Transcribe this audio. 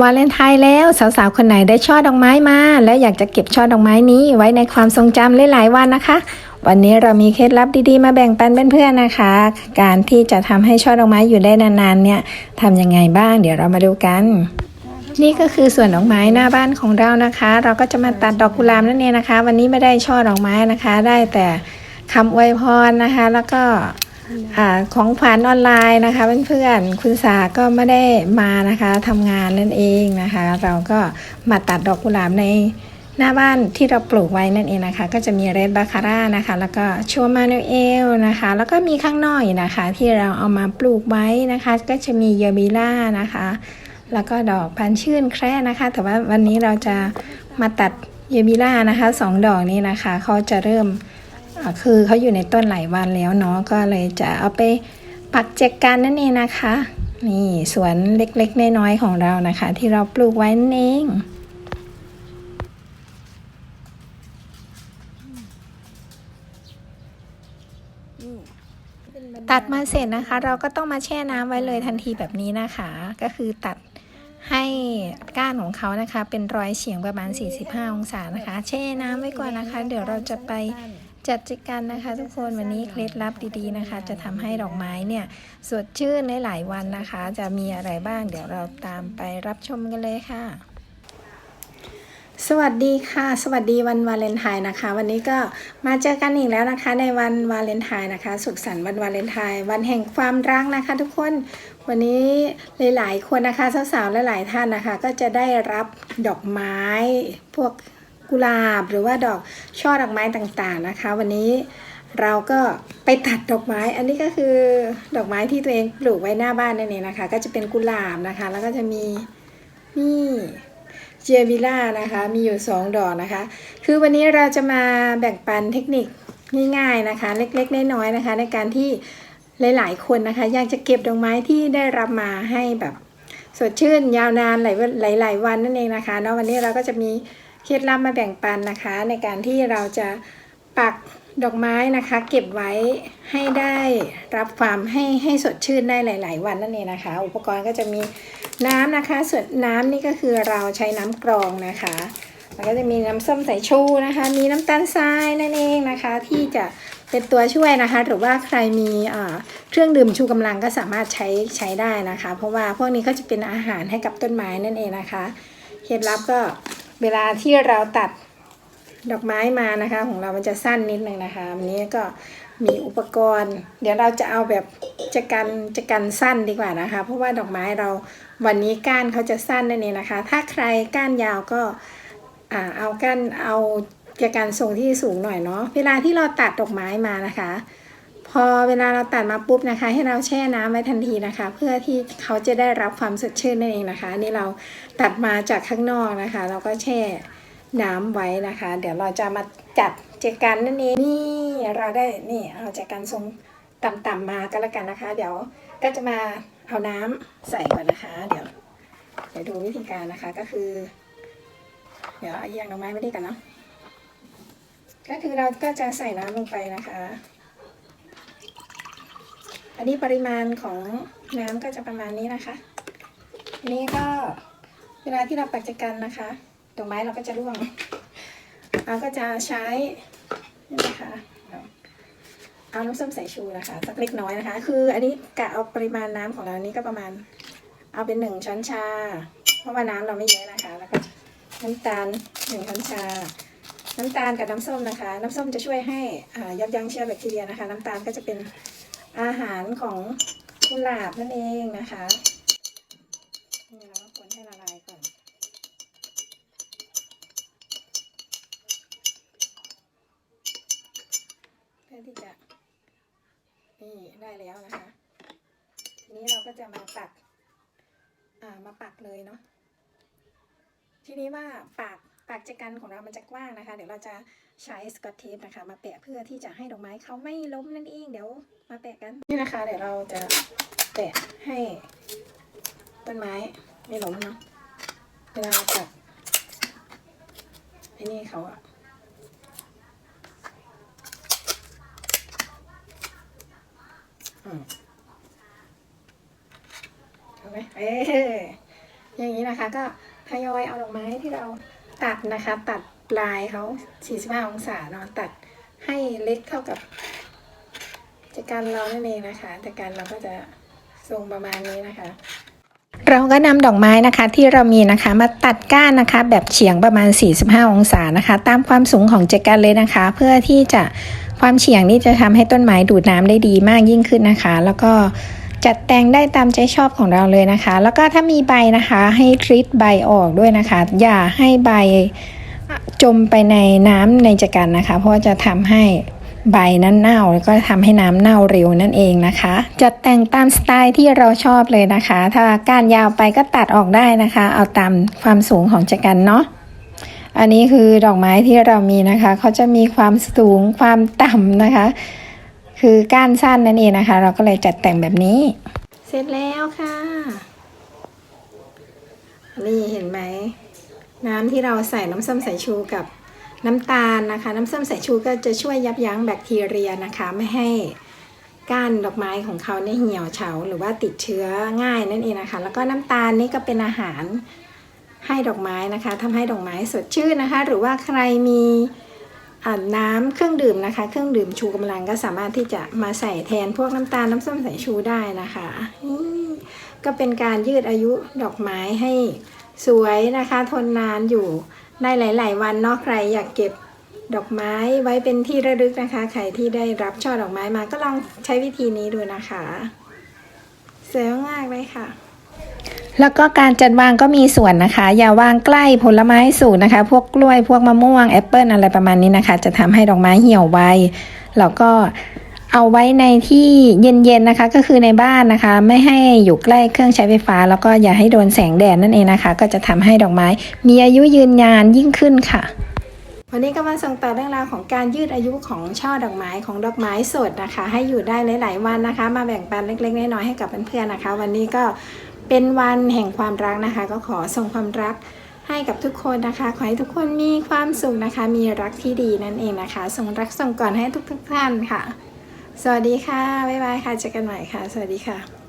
วาเลนไทน์แล้วสาวๆคนไหนได้ช่อดอกไม้มา แล้วอยากจะเก็บช่อดอกไม้นี้ไว้ในความทรงจำหลายๆวันนะคะ วันนี้เรามีเคล็ดลับดีๆ มาแบ่งปันเพื่อนๆนะคะ การที่จะทำให้ช่อดอกไม้อยู่ได้นานๆเนี่ยทำยังไงบ้าง เดี๋ยวเรามาดูกัน นี่ก็คือส่วนดอกไม้หน้าบ้านของเรานะคะ เราก็จะมาตัดดอกกุหลาบนั่นเองนะคะ วันนี้ไม่ได้ช่อดอกไม้นะคะ ได้แต่คำอวยพรนะคะ แล้วก็ อาของขวัญออนไลน์นะคะเพื่อนๆคุณสาก็ไม่ได้มานะคะทำงานนั่นเองนะคะ เราก็มาตัดดอกกุหลาบในหน้าบ้านที่เราปลูกไว้นั่นเองนะคะ ก็จะมีเรดบาคาร่านะคะ แล้วก็ชัวมาเนเอลนะคะ แล้วก็มีข้างนอกนะคะ ที่เราเอามาปลูกไว้นะคะ ก็จะมีเยบิล่านะคะ แล้วก็ดอกพันชื่นแคร่นะคะ แต่ว่าวันนี้เราจะมาตัดเยบิล่านะคะสองดอกนี้นะคะเขาจะเริ่ม คือเขาอยู่ในต้นหลายวันแล้วเนาะก็เลยจะเอาไปปักเจกกันนั่นเองนะคะ นี่สวนเล็กๆน้อยๆของเรานะคะ ที่เราปลูกไว้นั่นเองตัดมาเสร็จนะคะ เราก็ต้องมาแช่น้ำไว้เลยทันทีแบบนี้นะคะ ก็คือตัดให้ก้านของเขานะคะ เป็นรอยเฉียงประมาณ 45 องศานะคะ แช่น้ำไว้ก่อนนะคะ เดี๋ยวเราจะไป จัดจิกันนะคะ ทุกคนวันนี้เคล็ดลับดีๆนะคะ จะทำให้ดอกไม้เนี่ยสดชื่นในหลายวันนะคะ จะมีอะไรบ้างเดี๋ยวเราตามไปรับชมกันเลยค่ะ สวัสดีค่ะ สวัสดีวันวาเลนไทน์นะคะ วันนี้ก็มาเจอกันอีกแล้วนะคะ ในวันวาเลนไทน์นะคะ สุขสันต์วันวาเลนไทน์วันแห่งความรักนะคะ ทุกคนวันนี้หลายๆคนนะคะสาวๆและหลายท่านนะคะ ก็จะได้รับดอกไม้พวก กุหลาบหรือว่าดอกช่อดอกไม้ต่างๆนะคะ วันนี้เราก็ไปตัดดอกไม้ อันนี้ก็คือดอกไม้ที่ตัวเองปลูกไว้หน้าบ้านนั่นเองนะคะ ก็จะเป็นกุหลาบนะคะ แล้วก็จะมีนี่เจวิล่านะคะ มีอยู่ 2 ดอกนะคะ คือวันนี้เราจะมาแบ่งปันเทคนิคง่ายๆนะคะ เล็กๆน้อยๆนะคะ ในการที่หลายๆคนนะคะ อยากจะเก็บดอกไม้ที่ได้รับมาให้แบบสดชื่นยาวนานหลายวันหลายๆวันนั่นเองนะคะเนาะวันนี้เราก็จะมี เคล็ดลับมาแบ่งปันนะคะ ในการที่เราจะปักดอกไม้นะคะ เก็บไว้ให้ได้รับความให้ให้สดชื่นได้หลาย ๆ วันนั่นเองนะคะ อุปกรณ์ก็จะมีน้ำนะคะ ส่วนน้ำนี่ก็คือเราใช้น้ำกรองนะคะแล้วก็จะมีน้ำส้มสายชูนะคะ มีน้ำตาลทรายนั่นเองนะคะ ที่จะเป็นตัวช่วยนะคะ หรือว่าใครมีเอ่อเครื่องดื่มชูกำลังก็สามารถใช้ใช้ได้นะคะ เพราะว่าพวกนี้ก็จะเป็นอาหารให้กับต้นไม้นั่นเองนะคะ เคล็ดลับก็ เวลาที่เราตัดดอกไม้มานะคะ ของเรามันจะสั้นนิดนึงนะคะวันนี้ก็มีอุปกรณ์ เดี๋ยวเราจะเอาแบบจะกันจะกันสั้นดีกว่านะคะ เพราะว่าดอกไม้เราวันนี้ก้านเขาจะสั้นนั่นเองนะคะ ถ้าใครก้านยาวก็เอาก้านเอาจะการทรงที่สูงหน่อยเนาะเวลาที่เราตัดดอกไม้มานะคะ พอเวลาเราตัดมาปุ๊บนะคะ ให้เราแช่น้ำไว้ทันทีนะคะ เพื่อที่เขาจะได้รับความสดชื่นนั่นเองนะคะนี่เราตัดมาจากข้างนอกนะคะ เราก็แช่น้ำไว้นะคะ เดี๋ยวเราจะมาจัดเจกันนั่นเองนี่เราได้นี่เอาเจกันทรงต่ำๆมาก็แล้วกันนะคะ เดี๋ยวก็จะมาเอาน้ำใส่ก่อนนะคะ เดี๋ยวเดี๋ยวดูวิธีการนะคะก็คือ เดี๋ยวเอาเยี่ยงดอกไม้ไม่ได้กันเนาะก็คือเราก็จะใส่น้ำลงไปนะคะ อันนี้ปริมาณของน้ำก็จะประมาณนี้นะคะทีนี้ก็เวลาที่เราปักจักันนะคะดอกไม้เราก็จะร่วงเราก็จะใช้นี่นะคะเอาน้ำส้มสายชูนะคะสักเล็กน้อยนะคะ คืออันนี้กะเอาปริมาณน้ำของเรานี้ก็ประมาณ เอาเป็นหนึ่งช้อนชา เพราะว่าน้ำเราไม่เยอะนะคะ แล้วก็น้ำตาลหนึ่งช้อนชา น้ำตาลกับน้ำส้มนะคะ น้ำส้มจะช่วยให้ยับยั้งเชื้อแบคทีเรียนะคะ น้ำตาลก็จะเป็น อาหารของกุหลาบนั่นเองนะคะนี่เราก็คนให้ละลายก่อน เพื่อที่จะนี่ได้แล้วนะคะทีนี้เราก็จะมาปัก อ่ามาปักเลยเนาะทีนี้ว่าปาก ปากจักรันของเรามันจะกว้างนะคะ เดี๋ยวเราจะใช้สกอตเทปนะคะ มาแปะเพื่อที่จะให้ดอกไม้เขาไม่ล้มนั่นเองเดี๋ยวมาแปะกันนี่นะคะ เดี๋ยวเราจะแปะให้ต้นไม้ไม่ล้มเนาะเวลาเราตัดไอ้นี่เขาอะอืมเอาไหมเอ๊อย่างนี้นะคะ ก็ทยอยเอาดอกไม้ที่เรา ตัดนะคะ ตัดปลายเขา45 องศาเนาะตัดให้เล็กเท่ากับจักรเรานั่นเองนะคะจักรเราก็จะทรงประมาณนี้นะคะ เราก็นำดอกไม้นะคะที่เรามีนะคะมาตัดก้านนะคะ แบบเฉียงประมาณ 45 องศานะคะ ตามความสูงของเจกันเลยนะคะ เพื่อที่จะความเฉียงนี่จะทำให้ต้นไม้ดูดน้ำได้ดีมากยิ่งขึ้นนะคะ แล้วก็ จัดแต่งได้ตามใจชอบของเราเลยนะคะ แล้วก็ถ้ามีใบนะคะให้ริดใบออกด้วยนะคะ อย่าให้ใบจมไปในน้ำในจักรันนะคะ เพราะจะทำให้ใบนั้นเน่าแล้วก็ทำให้น้ำเน่าเร็วนั่นเองนะคะ จัดแต่งตามสไตล์ที่เราชอบเลยนะคะ ถ้าก้านยาวไปก็ตัดออกได้นะคะ เอาตามความสูงของจักรันเนาะอันนี้คือดอกไม้ที่เรามีนะคะเขาจะมีความสูงความต่ำนะคะ คือก้านสั้นนั่นเองนะคะ เราก็เลยจัดแต่งแบบนี้ เสร็จแล้วค่ะนี่เห็นไหม น้ำที่เราใส่น้ำส้มสายชูกับน้ำตาลนะคะ น้ำส้มสายชูก็จะช่วยยับยั้งแบคทีเรียนะคะ ไม่ให้ก้านดอกไม้ของเขาเนี่ยเหี่ยวเฉาหรือว่าติดเชื้อง่ายนั่นเองนะคะ แล้วก็น้ำตาลนี่ก็เป็นอาหารให้ดอกไม้นะคะทำให้ดอกไม้สดชื่นนะคะ หรือว่าใครมี น้ำเครื่องดื่มนะคะ เครื่องดื่มชูกำลังก็สามารถที่จะมาใส่แทนพวกน้ำตาลน้ำส้มสายชูได้นะคะก็เป็นการยืดอายุดอกไม้ให้สวยนะคะ ทนนานอยู่ได้หลาย ๆ วันเนาะใครอยากเก็บดอกไม้ไว้เป็นที่ระลึกนะคะ ใครที่ได้รับช่อดอกไม้มาก็ลองใช้วิธีนี้ดูนะคะ สวยมากเลยค่ะ แล้วก็การจัดวางก็มีส่วนนะคะ อย่าวางใกล้ผลไม้สูงนะคะ พวกกล้วยพวกมะม่วงแอปเปิลอะไรประมาณนี้นะคะ จะทำให้ดอกไม้เหี่ยวไวแล้วก็เอาไว้ในที่เย็นๆนะคะ ก็คือในบ้านนะคะ ไม่ให้อยู่ใกล้เครื่องใช้ไฟฟ้า แล้วก็อย่าให้โดนแสงแดดนั่นเองนะคะ ก็จะทำให้ดอกไม้ มีอายุยืนยานยิ่งขึ้นค่ะวันนี้ก็มาส่งต่อเรื่องราวของการยืดอายุของช่อดอกไม้ของดอกไม้สดนะคะ ให้อยู่ได้หลาย ๆ วันนะคะ มาแบ่งปันเล็ก ๆ น้อยๆให้กับเพื่อนๆนะคะ วันนี้ก็ เป็นวันแห่งความรักนะคะ ก็ขอส่งความรักให้กับทุกคนนะคะ ขอให้ทุกคนมีความสุขนะคะ มีรักที่ดีนั่นเองนะคะ ส่งรักส่งก่อนให้ทุกๆท่านค่ะ สวัสดีค่ะ บ๊ายบายค่ะ เจอกันใหม่ค่ะ สวัสดีค่ะ